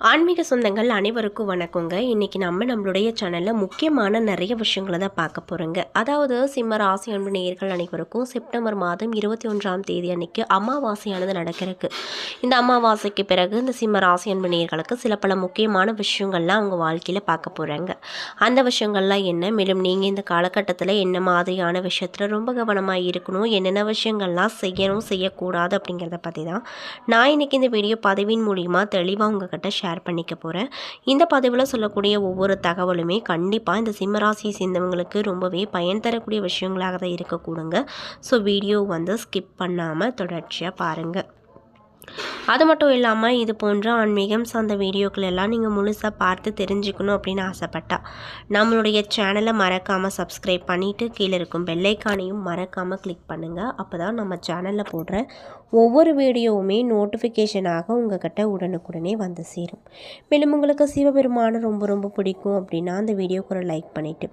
ஆன்மீக சொந்தங்கள் அனைவருக்கும் வணக்கங்க. இன்றைக்கி நம்ம நம்மளுடைய சேனலில் முக்கியமான நிறைய விஷயங்களை தான் பார்க்க போகிறோங்க அதாவது சிம்ம ராசி அன்பு நேயர்கள் அனைவருக்கும் செப்டம்பர் மாதம் இருபத்தி ஒன்றாம் தேதி அன்னைக்கு அமாவாசையானது நடக்கிறதுக்கு. இந்த அமாவாசைக்கு பிறகு இந்த சிம்ம ராசி அன்பு நேயர்களுக்கு சில பல முக்கியமான விஷயங்கள்லாம் அவங்க வாழ்க்கையில் பார்க்க போகிறாங்க அந்த விஷயங்கள்லாம் என்ன? மேலும் நீங்கள் இந்த காலகட்டத்தில் என்ன மாதிரியான விஷயத்தில் ரொம்ப கவனமாக இருக்கணும்? என்னென்ன விஷயங்கள்லாம் செய்யணும் செய்யக்கூடாது அப்படிங்கிறத பற்றி தான் நான் இன்றைக்கி இந்த வீடியோ பதவியின் மூலிமா தெளிவாக உங்ககிட்ட ஷேர் பண்ணிக்க போகிறேன் இந்த பதிவில் சொல்லக்கூடிய ஒவ்வொரு தகவலுமே கண்டிப்பாக இந்த சிம்மராசியை சேர்ந்தவங்களுக்கு ரொம்பவே பயன் தரக்கூடிய விஷயங்களாக தான் இருக்கக்கூடுங்க. ஸோ வீடியோ வந்து ஸ்கிப் பண்ணாமல் தொடர்ச்சியாக பாருங்கள் அது மட்டும் இல்லாமல் இது போன்ற ஆன்மீகம் சார்ந்த வீடியோக்கள் எல்லாம் நீங்கள் முழுசாக பார்த்து தெரிஞ்சுக்கணும் அப்படின்னு ஆசைப்பட்டா நம்மளுடைய சேனலை மறக்காமல் சப்ஸ்கிரைப் பண்ணிவிட்டு கீழே இருக்கும் பெல்லைக்கானையும் மறக்காமல் கிளிக் பண்ணுங்கள் அப்போ தான் நம்ம சேனலில் போடுற ஒவ்வொரு வீடியோவுமே நோட்டிஃபிகேஷனாக உங்ககிட்ட உடனுக்குடனே வந்து சேரும். மேலும் உங்களுக்கு சிவபெருமானை ரொம்ப ரொம்ப பிடிக்கும் அப்படின்னா அந்த வீடியோக்கு ஒரு லைக் பண்ணிவிட்டு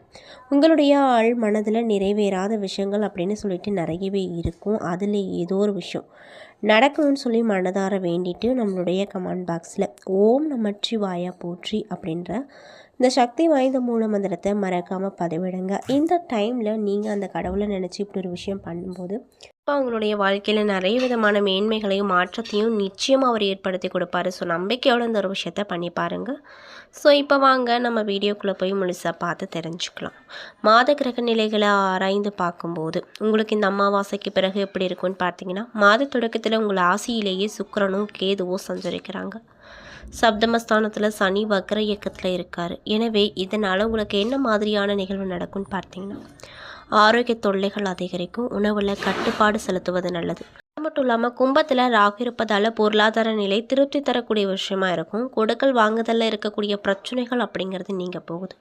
உங்களுடைய ஆள் மனதில் நிறைவேறாத விஷயங்கள் அப்படின்னு சொல்லிட்டு நிறையவே இருக்கும். அதில் ஏதோ ஒரு விஷயம். நடக்கணும்னு சொல்லி மனதார வேண்டிட்டு நம்மளுடைய கமெண்ட் பாக்ஸில் ஓம் நமச்சிவாயா போற்றி அப்படின்ற இந்த சக்தி வாய்ந்த மூல மந்திரத்தை மறக்காமல் பதிவிடுங்க. இந்த டைமில் நீங்கள் அந்த கடவுளை நினச்சி இப்படி ஒரு விஷயம் பண்ணும்போது இப்போ அவங்களுடைய வாழ்க்கையில் நிறைய விதமான மேன்மைகளையும் மாற்றத்தையும் நிச்சயம் அவர் ஏற்படுத்தி கொடுப்பாரு. ஸோ நம்பிக்கையோடு இந்த ஒரு விஷயத்த பண்ணி பாருங்கள் ஸோ இப்போ வாங்க நம்ம வீடியோக்குள்ளே போய் முழுசாக பார்த்து தெரிஞ்சுக்கலாம். மாத கிரக நிலைகளை ஆராய்ந்து பார்க்கும்போது உங்களுக்கு இந்த அமாவாசைக்கு பிறகு எப்படி இருக்கும்னு பார்த்தீங்கன்னா மாத தொடக்கத்தில் உங்கள் ஆசியிலேயே சுக்கிரனும் கேதுவோ சஞ்சரிக்கிறாங்க. சப்தமஸ்தானத்தில் சனி வக்ர இயக்கத்தில் இருக்கார். எனவே இதனால் உங்களுக்கு என்ன மாதிரியான நிகழ்வு நடக்கும்னு பார்த்தீங்கன்னா ஆரோக்கிய தொல்லைகள் அதிகரிக்கும் உணவில் கட்டுப்பாடு செலுத்துவது நல்லது. மட்டும் இல்லாமல் கும்பத்தில் ராகு இருப்பதால் பொருளாதார நிலை திருப்தி தரக்கூடிய விஷயமா இருக்கும். கொடுக்கல் வாங்குதலில் இருக்கக்கூடிய பிரச்சனைகள் அப்படிங்கிறது நீங்கள் போகுது.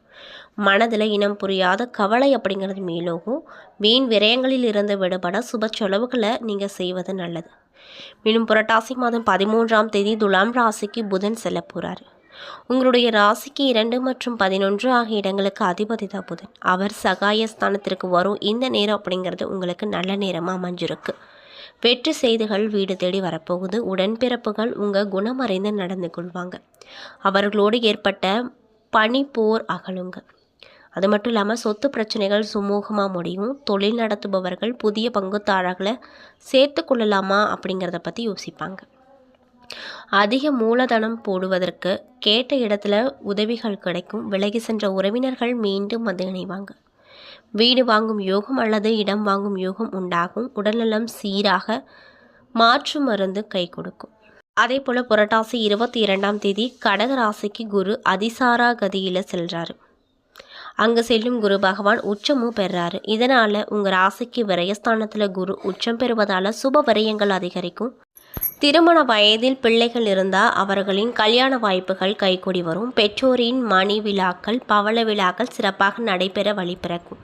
மனதில் இனம் புரியாத கவலை அப்படிங்கிறது மேலோகும் வீண் விரயங்களில் இருந்து விடுபட சுப செலவுகளை நீங்கள் செய்வது நல்லது. மேலும் புரட்டாசி மாதம் பதிமூன்றாம் தேதி துலாம் ராசிக்கு புதன் செல்ல போகிறாரு உங்களுடைய ராசிக்கு இரண்டு மற்றும் பதினொன்று ஆகிய இடங்களுக்கு அதிபதி தான் புதன். அவர் சகாய ஸ்தானத்திற்கு வரும் இந்த நேரம் அப்படிங்கிறது உங்களுக்கு நல்ல நேரமாக அமைஞ்சிருக்கு. வெற்றி செய்திகள் வீடு தேடி வரப்போகுது. உடன்பிறப்புகள் உங்கள் குணமறைந்து நடந்து கொள்வாங்க. அவர்களோடு ஏற்பட்ட பனிப்போர் அகலுங்க. அது மட்டும் இல்லாமல் சொத்து பிரச்சனைகள் சுமூகமாக முடியும். தொழில் நடத்துபவர்கள் புதிய பங்குதாரர்களை சேர்த்து கொள்ளலாமா அப்படிங்கிறத பற்றி யோசிப்பாங்க. அதிக மூலதனம் போடுவதற்கு கேட்ட இடத்துல உதவிகள் கிடைக்கும். விலகி சென்ற உறவினர்கள் மீண்டும் வந்து இணைவாங்க. வீடு வாங்கும் யோகம் அல்லது இடம் வாங்கும் யோகம் உண்டாகும். உடல்நலம் சீராக மாற்று மருந்து கை கொடுக்கும். அதே போல் புரட்டாசி இருபத்தி இரண்டாம் தேதி கடக ராசிக்கு குரு அதிசாரா கதியில் செல்றாரு. அங்கே செல்லும் குரு பகவான் உச்சமும் பெறாரு. இதனால் உங்கள் ராசிக்கு விரயஸ்தானத்தில் குரு உச்சம் பெறுவதால் சுப விரயங்கள் அதிகரிக்கும். திருமண வயதில் பிள்ளைகள் இருந்தால் அவர்களின் கல்யாண வாய்ப்புகள் கைகூடி வரும். பெற்றோரின் மணி விழாக்கள் பவள விழாக்கள் சிறப்பாக நடைபெற வழிபிறக்கும்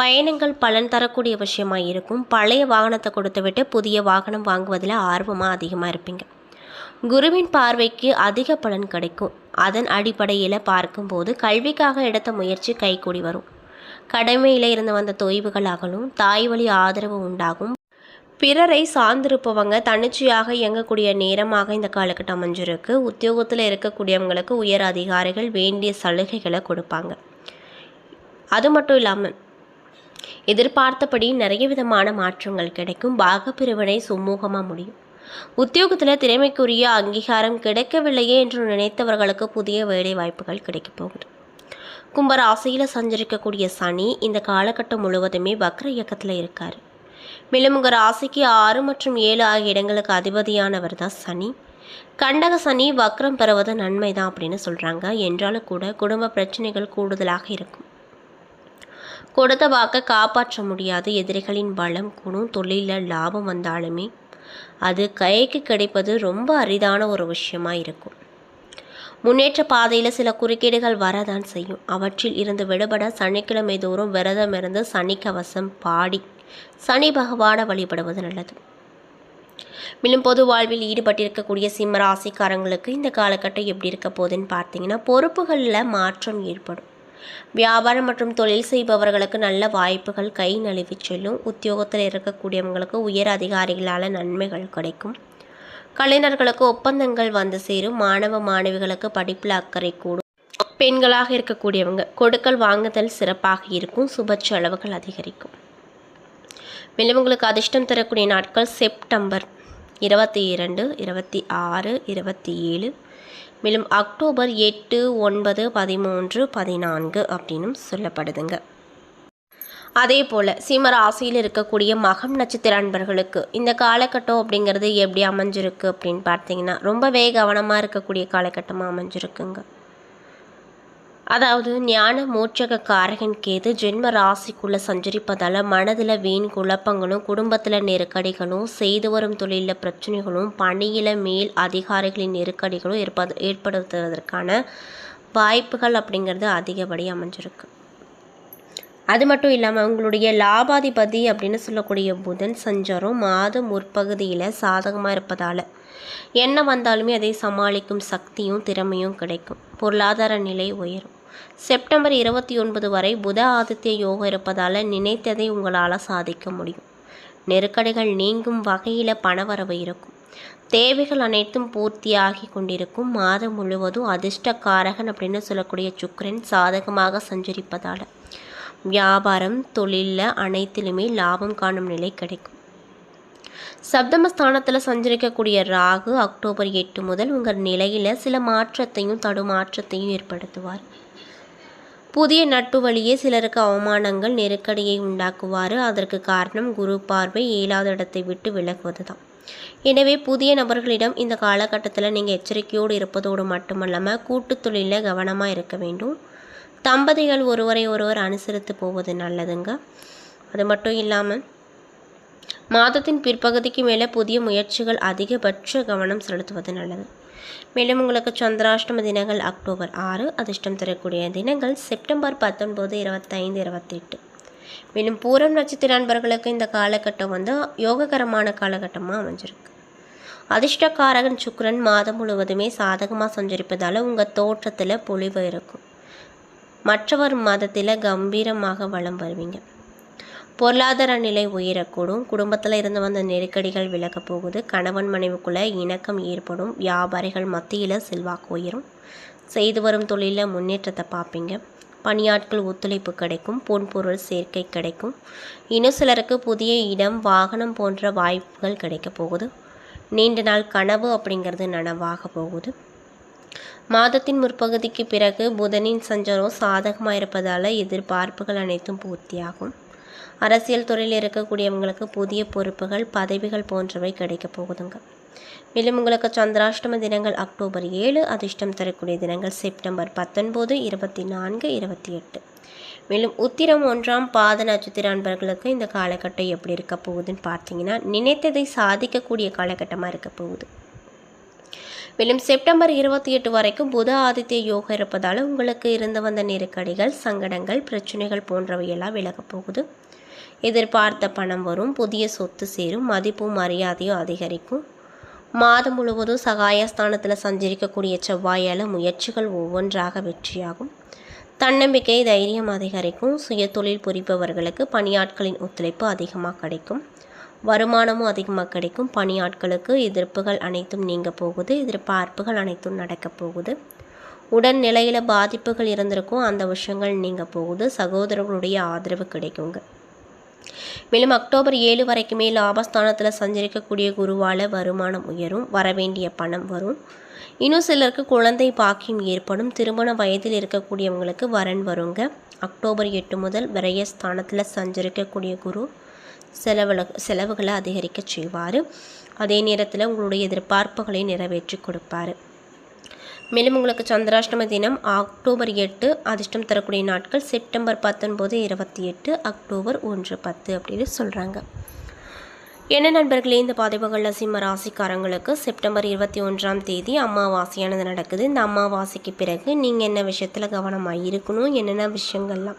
பயணங்கள் பலன் தரக்கூடிய விஷயமாக இருக்கும். பழைய வாகனத்தை கொடுத்துவிட்டு புதிய வாகனம் வாங்குவதில் ஆர்வமாக அதிகமாக இருப்பீங்க. குருவின் பார்வைக்கு அதிக பலன் கிடைக்கும். அதன் அடிப்படையில் பார்க்கும்போது கல்விக்காக எடுத்த முயற்சி கைகூடி வரும். கடமையில் இருந்து வந்த தொய்வுகள் அகலும். தாய் வழி ஆதரவு உண்டாகும். பிறரை சார்ந்திருப்பவங்க தன்னிச்சையாக இயங்கக்கூடிய நேரமாக இந்த காலகட்டம் அமைஞ்சிருக்கு. உத்தியோகத்தில் இருக்கக்கூடியவங்களுக்கு உயர் அதிகாரிகள் வேண்டிய சலுகைகளை கொடுப்பாங்க. அது மட்டும் இல்லாமல் எதிர்பார்த்தபடி நிறைய விதமான மாற்றங்கள் கிடைக்கும். பாகப்பிரிவினை சுமூகமாக முடியும். உத்தியோகத்தில் திறமைக்குரிய அங்கீகாரம் கிடைக்கவில்லையே என்று நினைத்தவர்களுக்கு புதிய வேலை வாய்ப்புகள் கிடைக்கப் போகுது. கும்பராசியில் சஞ்சரிக்கக்கூடிய சனி இந்த காலகட்டம் முழுவதுமே வக்ர இயக்கத்தில் இருக்கார். மேலும் உங்கள் ராசிக்கு ஆறு மற்றும் ஏழு ஆகிய இடங்களுக்கு அதிபதியானவர் தான் சனி. கண்டக சனி வக்ரம் பெறுவது நன்மை தான் அப்படின்னு சொல்கிறாங்க என்றாலும் கூட குடும்ப பிரச்சனைகள் கூடுதலாக இருக்கும். கொடுத்த வாக்கை காப்பாற்ற முடியாது. எதிரிகளின் பலம் குணம் தொழிலில் லாபம் வந்தாலுமே அது கைக்கு கிடைப்பது ரொம்ப அரிதான ஒரு விஷயமா இருக்கும். முன்னேற்ற பாதையில் சில குறுக்கீடுகள் வரதான் செய்யும். அவற்றில் இருந்து விடுபட சனிக்கிழமை தோறும் விரதம் இருந்து சனிக்கவசம் பாடி சனி பகவான வழிபடுவது நல்லது. மேலும் பொது வாழ்வில் ஈடுபட்டிருக்கக்கூடிய சிம்ம ராசிக்காரங்களுக்கு இந்த காலகட்டம் எப்படி இருக்க போகுதுன்னு பார்த்தீங்கன்னா பொறுப்புகளில் மாற்றம் ஏற்படும். வியாபாரம் மற்றும் தொழில் செய்பவர்களுக்கு நல்ல வாய்ப்புகள் கை நழுவி செல்லும். உத்தியோகத்தில் இருக்கக்கூடியவங்களுக்கு உயர் அதிகாரிகளால் நன்மைகள் கிடைக்கும். கலைஞர்களுக்கு ஒப்பந்தங்கள் வந்து சேரும். மாணவ மாணவிகளுக்கு படிப்பில் அக்கறை கூடும். பெண்களாக இருக்கக்கூடியவங்க கொடுக்கல் வாங்குதல் சிறப்பாக இருக்கும். சுப செலவுகள் அதிகரிக்கும். மேலும் உங்களுக்கு அதிர்ஷ்டம் தரக்கூடிய நாட்கள் செப்டம்பர் இருபத்தி இரண்டு இருபத்தி ஆறு இருபத்தி ஏழு மேலும் அக்டோபர் எட்டு ஒன்பது பதிமூன்று பதினான்கு அப்படின்னும் சொல்லப்படுதுங்க. அதே போல் சிம்ம ராசியில் இருக்கக்கூடிய மகம் நட்சத்திர அன்பர்களுக்கு இந்த காலகட்டம் அப்படிங்கிறது எப்படி அமைஞ்சிருக்கு அப்படின்னு பார்த்தீங்கன்னா ரொம்பவே கவனமாக இருக்கக்கூடிய காலகட்டமாக அமைஞ்சிருக்குங்க. அதாவது ஞான மோட்சக காரகன் கேது ஜென்ம ராசிக்குள்ளே சஞ்சரிப்பதால் மனதில் வீண் குழப்பங்களும் குடும்பத்தில் நெருக்கடிகளும் செய்து வரும் தொழிலில் பிரச்சனைகளும் பணியில் மேல் அதிகாரிகளின் நெருக்கடிகளும் ஏற்பது ஏற்படுத்துவதற்கான வாய்ப்புகள் அப்படிங்கிறது அதிகப்படி அமைஞ்சிருக்கு. அது மட்டும் இல்லாமல் உங்களுடைய லாபாதிபதி அப்படின்னு சொல்லக்கூடிய புதன் சஞ்சாரம் மாத முற்பகுதியில் சாதகமாக இருப்பதால் என்ன வந்தாலுமே அதை சமாளிக்கும் சக்தியும் திறமையும் கிடைக்கும். பொருளாதார நிலை உயரும். செப்டம்பர் இருபத்தி ஒன்பது வரை புத ஆதித்ய யோகம் இருப்பதால் நினைத்ததை உங்களால் சாதிக்க முடியும். நெருக்கடிகள் நீங்கும் வகையில் பணவரவு இருக்கும். தேவைகள் அனைத்தும் பூர்த்தியாகி கொண்டிருக்கும். மாதம் முழுவதும் அதிர்ஷ்டக்காரகன் அப்படின்னு சொல்லக்கூடிய சுக்கரன் சாதகமாக சஞ்சரிப்பதால். வியாபாரம் தொழிலில் அனைத்திலுமே லாபம் காணும் நிலை கிடைக்கும். சப்தமஸ்தானத்தில் சஞ்சரிக்கக்கூடிய ராகு அக்டோபர் எட்டு முதல் உங்கள் நிலையில் சில மாற்றத்தையும் தடுமாற்றத்தையும் ஏற்படுத்துவார். புதிய நட்பு வழியே சிலருக்கு அவமானங்கள் நெருக்கடியை உண்டாக்குவார் அதற்கு காரணம் குரு பார்வை ஏழாவது இடத்தை விட்டு விலகுவது தான் எனவே புதிய நபர்களிடம் இந்த காலகட்டத்தில் நீங்கள் எச்சரிக்கையோடு இருப்பதோடு மட்டுமல்லாமல் கூட்டு தொழிலில் கவனமாக இருக்க வேண்டும். தம்பதிகள் ஒருவரை ஒருவர் அனுசரித்து போவது நல்லதுங்க. அது மட்டும் இல்லாமல் மாதத்தின் பிற்பகுதிக்கு மேலே புதிய முயற்சிகள் அதிகபட்ச கவனம் செலுத்துவது நல்லது. மேலும் உங்களுக்கு சந்திராஷ்டம தினங்கள் அக்டோபர் ஆறு அதிர்ஷ்டம் தரக்கூடிய தினங்கள் செப்டம்பர் பத்தொன்பது இருபத்தைந்து இருபத்தெட்டு. மேலும் பூரம் நட்சத்திர நண்பர்களுக்கு இந்த காலகட்டம் வந்து யோககரமான காலகட்டமாக அமைஞ்சிருக்கு. அதிர்ஷ்டக்காரகன் சுக்கரன் மாதம் முழுவதுமே சாதகமாக சஞ்சரிப்பதால் உங்கள் தோற்றத்தில் பொலிவு இருக்கும். மற்றவர் மதத்தில் கம்பீரமாக வளம் வருவீங்க. பொருளாதார நிலை உயரக்கூடும். குடும்பத்தில் இருந்து வந்த நெருக்கடிகள் விலகப் போகுது. கணவன் மனைவிக்குள்ளே இணக்கம் ஏற்படும். வியாபாரிகள் மத்தியில் செல்வாக்கு உயரும். செய்து வரும் தொழிலில் முன்னேற்றத்தை பார்ப்பீங்க. பணியாட்கள் ஒத்துழைப்பு கிடைக்கும். பொன்பொருள் சேர்க்கை கிடைக்கும். இன்னும் சிலருக்கு புதிய இடம் வாகனம் போன்ற வாய்ப்புகள் கிடைக்கப் போகுது. நீண்ட நாள் கனவு அப்படிங்கிறது நனவாக போகுது. மாதத்தின் முற்பகுதிக்கு பிறகு புதனின் சஞ்சாரம் சாதகமாக இருப்பதால் எதிர்பார்ப்புகள் அனைத்தும் பூர்த்தியாகும். அரசியல் துறையில் இருக்கக்கூடியவங்களுக்கு புதிய பொறுப்புகள் பதவிகள் போன்றவை கிடைக்கப் போகுதுங்க. மேலும் உங்களுக்கு சந்திராஷ்டம தினங்கள் அக்டோபர் ஏழு அதிர்ஷ்டம் தரக்கூடிய தினங்கள் செப்டம்பர் பத்தொன்பது இருபத்தி நான்கு இருபத்தி எட்டு. மேலும் உத்திரம் ஒன்றாம் பாத நட்சத்திர அன்பர்களுக்கு இந்த காலகட்டம் எப்படி இருக்க போகுதுன்னு பார்த்தீங்கன்னா நினைத்ததை சாதிக்கக்கூடிய காலகட்டமாக இருக்க போகுது. மேலும் செப்டம்பர் இருபத்தி எட்டு வரைக்கும் புத ஆதித்ய யோகம் இருப்பதால் உங்களுக்கு இருந்து வந்த நெருக்கடிகள் சங்கடங்கள் பிரச்சனைகள் போன்றவையெல்லாம் விலகப் போகுது. எதிர்பார்த்த பணம் வரும் புதிய சொத்து சேரும் மதிப்பும் மரியாதையும் அதிகரிக்கும். மாதம் முழுவதும் சகாயஸ்தானத்தில் சஞ்சரிக்கக்கூடிய செவ்வாயால் முயற்சிகள் ஒவ்வொன்றாக வெற்றியாகும். தன்னம்பிக்கை தைரியம் அதிகரிக்கும். சுய தொழில் புரிபவர்களுக்கு பணியாட்களின் ஒத்துழைப்பு அதிகமாக கிடைக்கும். வருமானமும் அதிகமாக கிடைக்கும். பணியாட்களுக்கு எதிர்ப்புகள் அனைத்தும் நீங்க போகுது. எதிர்பார்ப்புகள் அனைத்தும் நடக்கப் போகுது. உடல் நிலையில் பாதிப்புகள் இருந்திருக்கும். அந்த விஷயங்கள் நீங்க போகுது. சகோதரர்களுடைய ஆதரவு கிடைக்குங்க. மேலும் அக்டோபர் ஏழு வரைக்குமே லாபஸ்தானத்தில் சஞ்சரிக்கக்கூடிய குருவால் வருமானம் உயரும். வரவேண்டிய பணம் வரும். இன்னும் சிலருக்கு குழந்தை பாக்கியம் ஏற்படும். திருமண வயதில் இருக்கக்கூடியவங்களுக்கு வரன் வருங்க. அக்டோபர் எட்டு முதல் விரயஸ்தானத்தில் சஞ்சரிக்கக்கூடிய குரு செலவு செலவுகளை அதிகரிக்க செய்வார். அதே நேரத்தில் உங்களுடைய எதிர்பார்ப்புகளை நிறைவேற்றி கொடுப்பாரு. மேலும் உங்களுக்கு சந்திராஷ்டம தினம் அக்டோபர் எட்டு அதிர்ஷ்டம் தரக்கூடிய நாட்கள் செப்டம்பர் பத்தொன்பது இருபத்தி எட்டு அக்டோபர் ஒன்று பத்து அப்படின்னு சொல்கிறாங்க என்ன நண்பர்களே இந்த பாதிப்புகளில் சிம்ம ராசிக்காரங்களுக்கு செப்டம்பர் இருபத்தி ஒன்றாம் தேதி அமாவாசையானது நடக்குது. இந்த அமாவாசைக்கு பிறகு நீங்கள் என்ன விஷயத்தில் கவனமாக இருக்கணும்? என்னென்ன விஷயங்கள்லாம்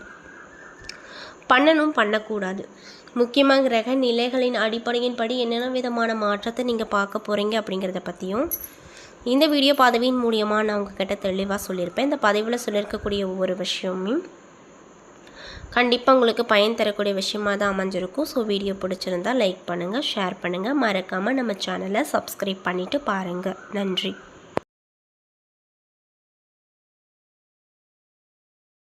பண்ணணும்? பண்ணக்கூடாது. முக்கியமாக கிரக நிலைகளின் அடிப்படையின் படி என்னென்ன விதமான மாற்றத்தை நீங்கள் பார்க்க போகிறீங்க அப்படிங்கிறத பற்றியும் இந்த வீடியோ பதவியின் மூலியமாக நான் உங்ககிட்ட தெளிவாக சொல்லியிருப்பேன். இந்த பதிவில் சொல்லியிருக்கக்கூடிய ஒவ்வொரு விஷயமும் கண்டிப்பாக உங்களுக்கு பயன் தரக்கூடிய விஷயமாக தான் அமைஞ்சிருக்கும். ஸோ வீடியோ பிடிச்சிருந்தா லைக் பண்ணுங்கள் ஷேர் பண்ணுங்கள் மறக்காமல் நம்ம சேனலை சப்ஸ்கிரைப் பண்ணிவிட்டு பாருங்கள் நன்றி.